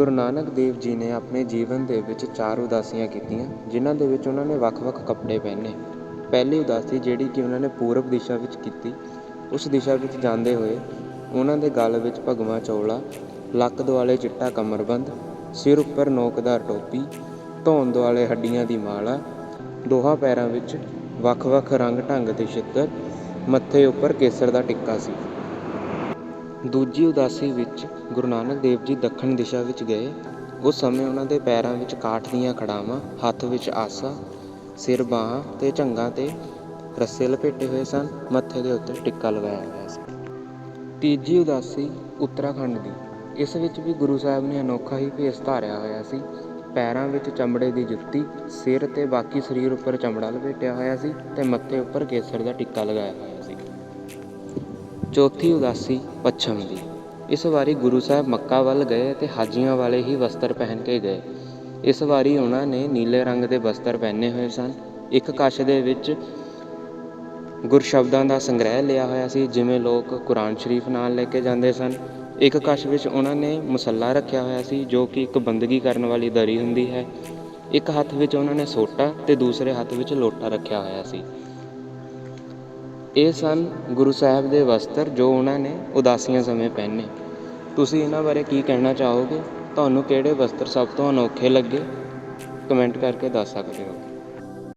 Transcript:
ਗੁਰੂ ਨਾਨਕ ਦੇਵ ਜੀ ਨੇ ਆਪਣੇ ਜੀਵਨ ਦੇ ਵਿੱਚ ਚਾਰ ਉਦਾਸੀਆਂ ਕੀਤੀਆਂ, ਜਿਨ੍ਹਾਂ ਦੇ ਵਿੱਚ ਉਹਨਾਂ ਨੇ ਵੱਖ-ਵੱਖ ਕੱਪੜੇ ਪਹਿਨੇ। ਪਹਿਲੀ ਉਦਾਸੀ ਜਿਹੜੀ ਕਿ ਉਹਨਾਂ ਨੇ ਪੂਰਬ ਦਿਸ਼ਾ ਵਿੱਚ ਕੀਤੀ, ਉਸ ਦਿਸ਼ਾ ਵਿੱਚ ਜਾਂਦੇ ਹੋਏ ਉਹਨਾਂ ਦੇ ਗਲ ਵਿੱਚ ਭਗਵਾ ਚੌਲਾ, ਲੱਕ ਦੁਆਲੇ ਚਿੱਟਾ ਕਮਰਬੰਦ, ਸਿਰ ਉੱਪਰ ਨੋਕਦਾਰ ਟੋਪੀ, ਧੌਣ ਦੁਆਲੇ ਹੱਡੀਆਂ ਦੀ ਮਾਲਾ, ਦੋਹਾਂ ਪੈਰਾਂ ਵਿੱਚ ਵੱਖ-ਵੱਖ ਰੰਗ ਢੰਗ ਦੇ ਛਿੱਤਰ, ਮੱਥੇ ਉੱਪਰ ਕੇਸਰ ਦਾ ਟਿੱਕਾ ਸੀ। ਦੂਜੀ ਉਦਾਸੀ ਵਿੱਚ ਗੁਰੂ ਨਾਨਕ ਦੇਵ ਜੀ ਦੱਖਣ ਦਿਸ਼ਾ ਵਿੱਚ ਗਏ। ਉਸ ਸਮੇਂ ਉਹਨਾਂ ਦੇ ਪੈਰਾਂ ਵਿੱਚ ਕਾਠ ਦੀਆਂ ਖੜਾਵਾਂ, ਹੱਥ ਵਿੱਚ ਆਸਾ, ਸਿਰ ਬਾਹਾਂ ਤੇ ਝੰਗਾਂ ਤੇ ਰੱਸੇ ਲਪੇਟੇ ਹੋਏ ਸਨ, ਮੱਥੇ ਦੇ ਉੱਤੇ ਟਿੱਕਾ ਲਗਾਇਆ ਹੋਇਆ ਸੀ। ਤੀਜੀ ਉਦਾਸੀ ਉੱਤਰਾਖੰਡ ਦੀ। ਇਸ ਵਿੱਚ ਵੀ ਗੁਰੂ ਸਾਹਿਬ ਨੇ ਅਨੋਖਾ ਹੀ ਭੇਸ ਧਾਰਿਆ ਹੋਇਆ ਸੀ। ਪੈਰਾਂ ਵਿੱਚ ਚਮੜੇ ਦੀ ਜੁੱਤੀ, ਸਿਰ ਤੇ ਬਾਕੀ ਸਰੀਰ ਉੱਪਰ ਚਮੜਾ ਲਪੇਟਿਆ ਹੋਇਆ ਸੀ ਤੇ ਮੱਥੇ ਉੱਪਰ ਕੇਸਰ ਦਾ ਟਿੱਕਾ ਲਗਾਇਆ ਹੋਇਆ ਚੌਥੀ ਉਦਾਸੀ ਪੱਛਮ ਦੀ। ਇਸ ਵਾਰੀ ਗੁਰੂ ਸਾਹਿਬ ਮੱਕਾ ਵੱਲ ਗਏ ਅਤੇ ਹਾਜੀਆਂ ਵਾਲੇ ਹੀ ਵਸਤਰ ਪਹਿਨ ਕੇ ਗਏ। ਇਸ ਵਾਰੀ ਉਹਨਾਂ ਨੇ ਨੀਲੇ ਰੰਗ ਦੇ ਵਸਤਰ ਪਹਿਨੇ ਹੋਏ ਸਨ। ਇੱਕ ਕਛ ਦੇ ਵਿੱਚ ਗੁਰਸ਼ਬਦਾਂ ਦਾ ਸੰਗ੍ਰਹਿ ਲਿਆ ਹੋਇਆ ਸੀ, ਜਿਵੇਂ ਲੋਕ ਕੁਰਾਨ ਸ਼ਰੀਫ ਨਾਲ ਲੈ ਕੇ ਜਾਂਦੇ ਸਨ। ਇੱਕ ਕਛ ਵਿੱਚ ਉਹਨਾਂ ਨੇ ਮੁਸੱਲਾ ਰੱਖਿਆ ਹੋਇਆ ਸੀ, ਜੋ ਕਿ ਇੱਕ ਬੰਦਗੀ ਕਰਨ ਵਾਲੀ ਦਰੀ ਹੁੰਦੀ ਹੈ। ਇੱਕ ਹੱਥ ਵਿੱਚ ਉਹਨਾਂ ਨੇ ਸੋਟਾ ਤੇ ਦੂਸਰੇ ਹੱਥ ਵਿੱਚ ਲੋਟਾ ਰੱਖਿਆ ਹੋਇਆ ਸੀ। ਇਹ ਸਨ ਗੁਰੂ ਸਾਹਿਬ ਦੇ ਵਸਤਰ ਜੋ ਉਹਨਾਂ ਨੇ ਉਦਾਸੀਆਂ ਸਮੇਂ ਪਹਿਨੇ। ਤੁਸੀਂ ਇਹਨਾਂ ਬਾਰੇ ਕੀ ਕਹਿਣਾ ਚਾਹੋਗੇ? ਤੁਹਾਨੂੰ ਕਿਹੜੇ ਵਸਤਰ ਸਭ ਤੋਂ ਅਨੋਖੇ ਲੱਗੇ? ਕਮੈਂਟ ਕਰਕੇ ਦੱਸ ਸਕਦੇ ਹੋ।